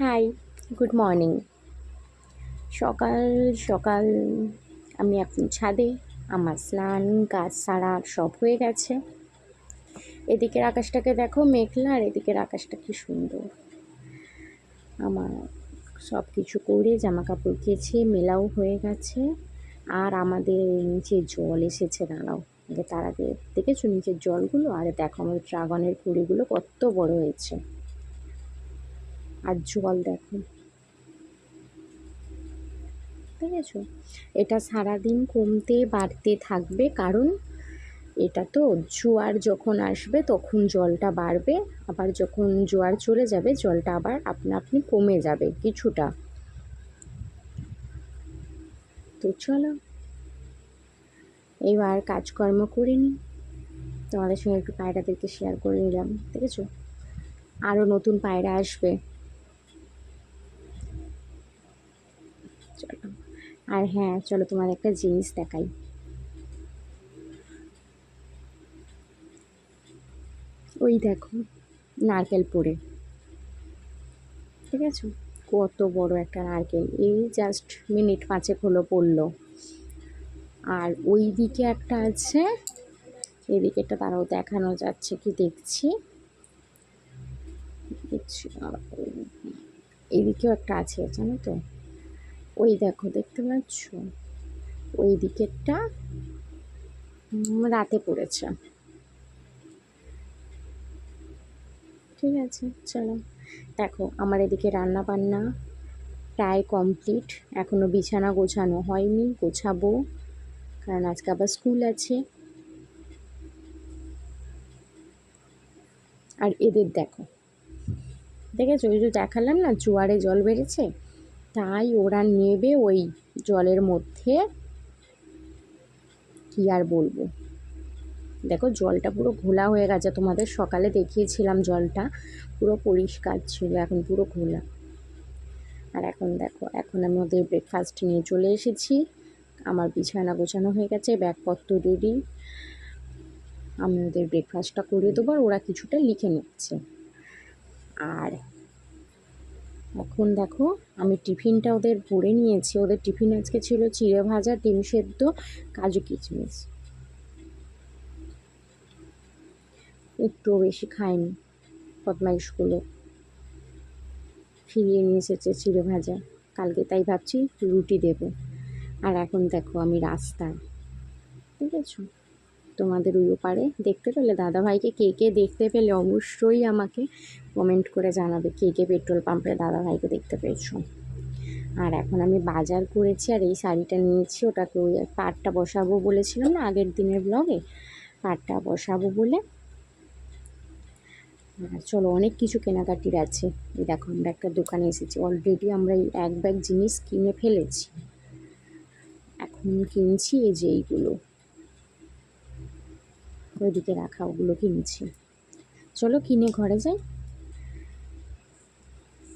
Hi good morning সকাল সকাল আমি এখন ছাদে, আমার স্নান, কাজ সারা সব হয়ে গেছে। এদিকের আকাশটাকে দেখো মেঘলা, আর এদিকের আকাশটা কি সুন্দর। আমার সব কিছু করে জামা কাপড় কেছে মেলাও হয়ে গেছে, আর আমাদের নিচে জল এসেছে, দাঁড়াও। তার আগে দেখেছ নিচের জলগুলো? আর দেখো আমাদের ড্রাগনের কুড়িগুলো কত বড় হয়েছে। আর জল দেখো। ঠিক আছে? এটা সারাদিন কমতে বাড়তে থাকবে, কারণ এটা তো জোয়ার যখন আসবে তখন জলটা বাড়বে, আবার যখন জোয়ার চলে যাবে জলটা আবার আপনা আপনি কমে যাবে কিছুটা। তো চলো এবার কাজকর্ম করে নিই। তোমাদের সঙ্গে একটু পায়রাদেরকে শেয়ার করে নিলাম, ঠিক আছে? আরও নতুন পায়রা আসবে চলো আর হ্যাঁ চলো তোমার একটা জিনিস দেখাই। ওই দেখো, নারকেল পড়ে ঠিক আছে? কত বড় একটা নারকেল। এই জাস্ট মিনিট পাঁচেক হলো পড়ল। আর ওই দিকে একটা আছে এদিকেটা তারাও দেখানো যাচ্ছে কি দেখছি? এদিকেও একটা আছে, জানো তো? ওই দেখো, দেখতে পাচ্ছ? ওই দিকেরটা রাতে পড়েছে। ঠিক আছে, চলো। দেখো, আমার এদিকে রান্না বান্না প্রায় কমপ্লিট। এখনও বিছানা গোছানো হয়নি, গোছাবো, কারণ আজকে আবার স্কুল আছে। আর এদের দেখো, দেখেছ? ওই যে দেখালাম না, জোয়ারে জল বেড়েছে? তাই ওরা নেবে ওই জলের মধ্যে। কি আর বলব? দেখো জলটা পুরো ঘোলা হয়ে গেছে। তোমাদের সকালে দেখিয়েছিলাম জলটা। পুরো পরিষ্কার ছিল, এখন পুরো ঘোলা। আর এখন দেখো, এখন আমি ওদের ব্রেকফাস্ট নিয়ে চলে এসেছি। আমার বিছানা গোছানো হয়ে গেছে, ব্যাগপত্র রেডি আমি ওদের ব্রেকফাস্টটা করে দেবো আর ওরা কিছুটা লিখে নিচ্ছে। আর এখন দেখো, আমি টিফিনটা ওদের ভরে নিয়েছি। ওদের টিফিন আজকে ছিল চিড়ে ভাজা, ডিম সেদ্ধ, কাজু কিচমিচ একটু বেশি খায়নি বদমাইশগুলো ফিরিয়ে নিয়ে এসেছে চিড়ে ভাজা। কালকে তাই ভাবছি রুটি দেব। আর এখন দেখো আমি রাস্তায়। ঠিক আছে তোমাদের ওই ওপারে দেখতে পেলে? দাদাভাইকে কে কে দেখতে পেলে? অবশ্যই আমাকে কমেন্ট করে জানাবে কে কে পেট্রোল পাম্পে দাদাভাইকে দেখতে পেয়েছ। আর এখন আমি বাজার করেছি আর এই শাড়িটা নিয়েছি। ওটাকে ওই পাটটা বসাবো বলেছিলাম না আগের দিনের ব্লগে পাটটা বসাবো বলে। আর চলো, অনেক কিছু কেনাকাটির আছে। এই দেখো, আমরা একটা দোকানে এসেছি। অলরেডি আমরা এই এক ব্যাগ জিনিস কিনে ফেলেছি। এখন কিনছি এই যে এইগুলো। ওইদিকে রাখা ওগুলো কিনছি চলো কিনে ঘরে যাই।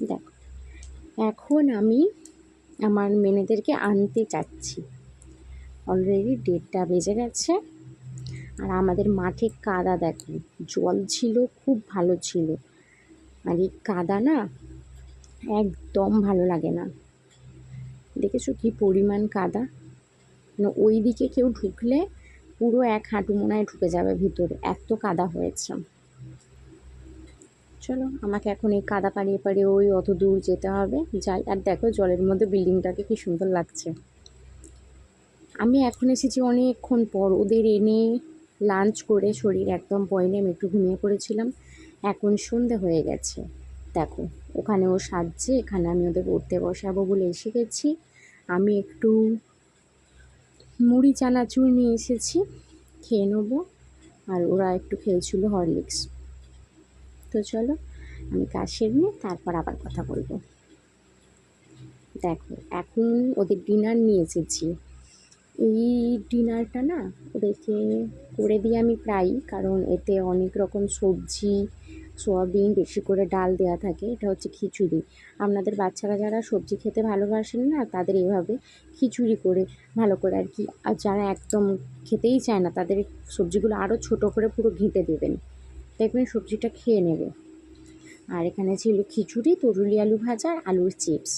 দেখো, এখন আমি আমার মেনেদেরকে আনতে চাচ্ছি অলরেডি ডেটটা বেজে গেছে। আর আমাদের মাঠে কাদা দেখো, জল ছিল, খুব ভালো ছিল। আর এই কাদা না একদম ভালো লাগে না। দেখেছ কি পরিমাণ কাদা? মানে ওই দিকে কেউ ঢুকলে পুরো এক হাঁটু মোনায় ঢুকে যাবে ভিতরে। এত কাদা হয়েছে। চলো, আমাকে এখন এই কাদা পাড়িয়ে পাড়িয়ে ওই অত দূর যেতে হবে। যাই, আর দেখো জলের মধ্যে বিল্ডিংটাকে কি সুন্দর লাগছে। আমি এখন এসেছি অনেকক্ষণ পর। ওদের এনে লাঞ্চ করে শরীর একদম পয়নে আমি একটু ঘুমিয়ে পড়েছিলাম। এখন সন্ধে হয়ে গেছে। দেখো, ওখানে ও সাজছে, এখানে আমি ওদের পড়তে বসাবো বলে এসে গেছি। আমি একটু মুড়ি চানাচুর নিয়ে এসেছি। খেয়ে নেব। আর ওরা একটু খেয়েছিল হরলিক্স। তো চলো, আমি কাজ নিয়ে তারপর আবার কথা বলব। দেখো, এখন ওদের ডিনার নিয়ে এসেছি। এই ডিনারটা না ওদেরকে করে দিই আমি প্রায়ই, কারণ এতে অনেক রকম সবজি সোয়াবিন, বেশি করে ডাল দেওয়া থাকে, এটা হচ্ছে খিচুড়ি। আপনাদের বাচ্চারা যারা সবজি খেতে ভালোবাসেন না, তাদের এভাবে খিচুড়ি করে ভালো করে আর কি, আর যারা একদম খেতেই চায় না, তাদের সবজিগুলো আরও ছোট করে পুরো ঘেঁটে দেবেন। দেখবেন সবজিটা খেয়ে নেবে। আর এখানে ছিল খিচুড়ি, তরুলি আলু ভাজা আর আলুর চিপস।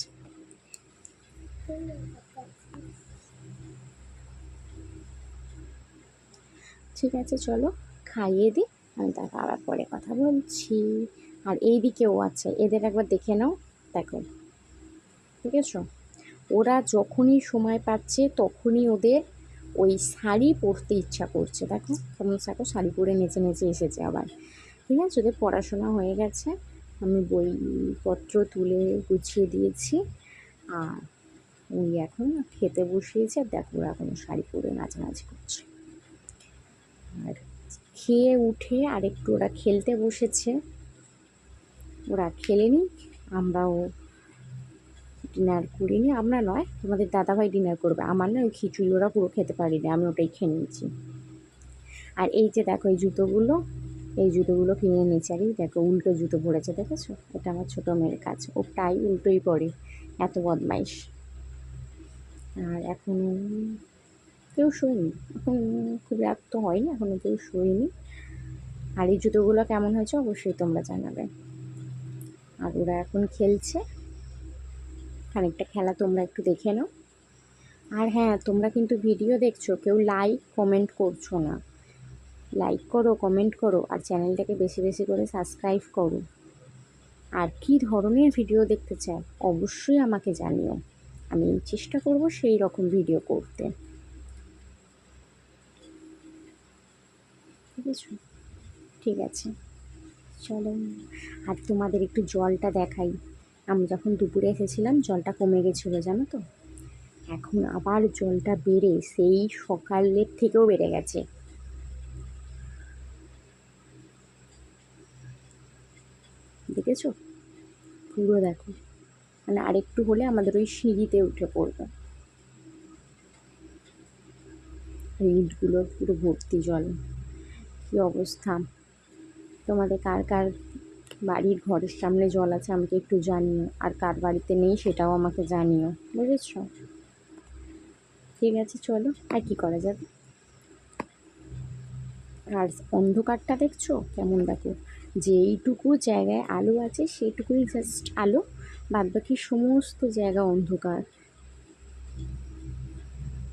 ঠিক আছে, চলো খাইয়ে দিই। তারপর আবার পরে কথা বলছি। আর এই দিকেও আছে, এদের একবার দেখে নাও, দেখো। ঠিক আছে? ওরা যখনই সময় পাচ্ছে, তখনই ওদের ওই শাড়ি পরতে ইচ্ছা করছে। দেখো কেমন দেখো, শাড়ি পরে নেচে নেচে এসেছে আবার। ঠিক আছে? ওদের পড়াশোনা হয়ে গেছে। আমি বইপত্র তুলে গুছিয়ে দিয়েছি। আর ওই এখন খেতে বসিয়েছে। আর দেখো ওরা এখন শাড়ি পরে নাচানাচি করছে। আর খেয়ে উঠে আর একটু ওরা খেলতে বসেছে। ওরা খেলেনি আমরাও ডিনার করিনি আমরা নয় তোমাদের দাদাভাই ডিনার করবে। আমার না ওই খিচুড়ি ওরা পুরো খেতে পারিনি। আমি ওটাই খেয়ে নিয়েছি। আর এই যে দেখো, এই জুতোগুলো এই জুতোগুলো কিনে নিয়েছি আর দেখো, উল্টো জুতো পড়েছে, দেখেছ? এটা আমার ছোটো মেয়ের কাজ। ও প্রায় উল্টোই পড়ে এত বদমাইশ। আর এখন কেউ শোয়নি এখন খুব রাত তো হয়নি এখনও কেউ শোয়নি আর এই জুতোগুলো কেমন হয়েছে অবশ্যই তোমরা জানাবে। আর ওরা এখন খেলছে। খানিকটা খেলা তোমরা একটু দেখে নাও। আর হ্যাঁ তোমরা কিন্তু ভিডিও দেখছ, কেউ লাইক কমেন্ট করছ না। লাইক করো কমেন্ট করো, আর চ্যানেলটাকে বেশি বেশি করে সাবস্ক্রাইব করো। আর কী ধরনের ভিডিও দেখতে চাও অবশ্যই আমাকে জানিও। আমি চেষ্টা করব সেই রকম ভিডিও করতে। ঠিক আছে ঠিক আছে। চলো, আর তোমাদের একটু জলটা দেখাই। আমি যখন দুপুরে এসেছিলাম, জলটা কমে গেছিল, জানো তো? এখন আবার জলটা বেড়ে, সেই সকালের থেকেও বেড়ে গেছে। দেখেছ? পুরো দেখো। মানে আরেকটু হলে আমাদের ওই সিঁড়িতে উঠে পড়বে। ইটগুলো পুরো ভর্তি জল। কী অবস্থা? তোমাদের কার কার বাড়ির ঘরের সামনে জল আছে আমাকে একটু জানিও, আর কার বাড়িতে নেই সেটাও আমাকে জানিও, বুঝেছ? ঠিক আছে, চলো, আর কি করা যাবে? আর অন্ধকারটা দেখছ? কেমন দেখো? যেইটুকু জায়গায় আলো আছে সেইটুকুই জাস্ট আলো বাদ বাকি সমস্ত জায়গা অন্ধকার।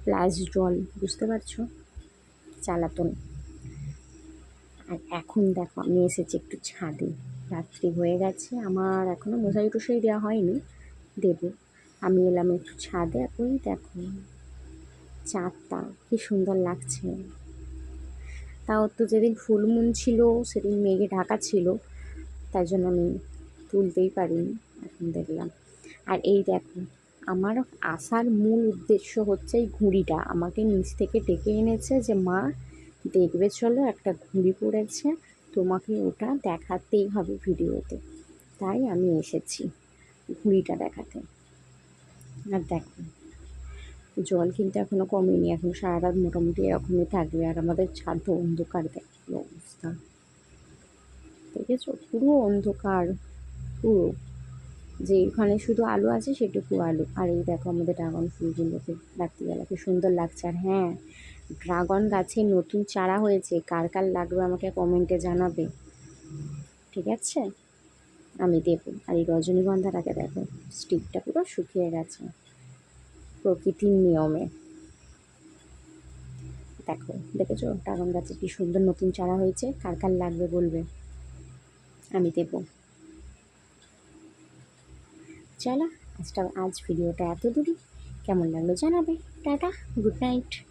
প্লাস জল, বুঝতে পারছ? চালাতন আর এখন দেখো, আমি এসেছি একটু ছাদে। রাত্রি হয়ে গেছে, আমার এখনও মশারি টশারি দেওয়া হয়নি, দেব। আমি এলাম একটু ছাদে, ওই দেখো, চাঁদটা, কি সুন্দর লাগছে। তাও তো যেদিন ফুলমুন ছিল, সেদিন মেঘে ঢাকা ছিল তাই জন্য আমি তুলতেই পারিনি, এখন দেখলাম। আর এই দেখো, আমার আসার মূল উদ্দেশ্য হচ্ছে এই ঘুড়িটা, আমাকে নিচ থেকে ডেকে এনেছে যে, মা দেখবে চলো একটা ঘুড়ি পড়েছে, তোমাকে ওটা দেখাতেই হবে ভিডিওতে। তাই আমি এসেছি ঘুড়িটা দেখাতে। আর দেখো, জল কিন্তু এখনও কমেনি, এখন সারা রাত মোটামুটি এরকমই থাকবে, আর আমাদের ছাদ অন্ধকার, দেখো অবস্থা। দেখেছ? পুরো অন্ধকার, পুরো। যে এখানে শুধু আলো আছে, সেটুকু আলো। আর এই দেখো আমাদের ড্রাগন ফুলগুলোকে রাত্রিবেলা কি সুন্দর লাগছে, আর হ্যাঁ ড্রাগন গাছে নতুন চারা হয়েছে, কার কার লাগবে আমাকে কমেন্টে জানাবে। ঠিক আছে? আমি দেবো। আর এই রজনীগন্ধাটাকে দেখো স্টিকটা পুরো শুকিয়ে গেছে। প্রকৃতির নিয়মে। দেখো, দেখেছ? ড্রাগন গাছে কি সুন্দর নতুন চারা হয়েছে, কার কার লাগবে বলবে। আমি দেবো। চলো আজটা আজ ভিডিওটা এত দূরই কেমন লাগল জানাবে। Tata, good night.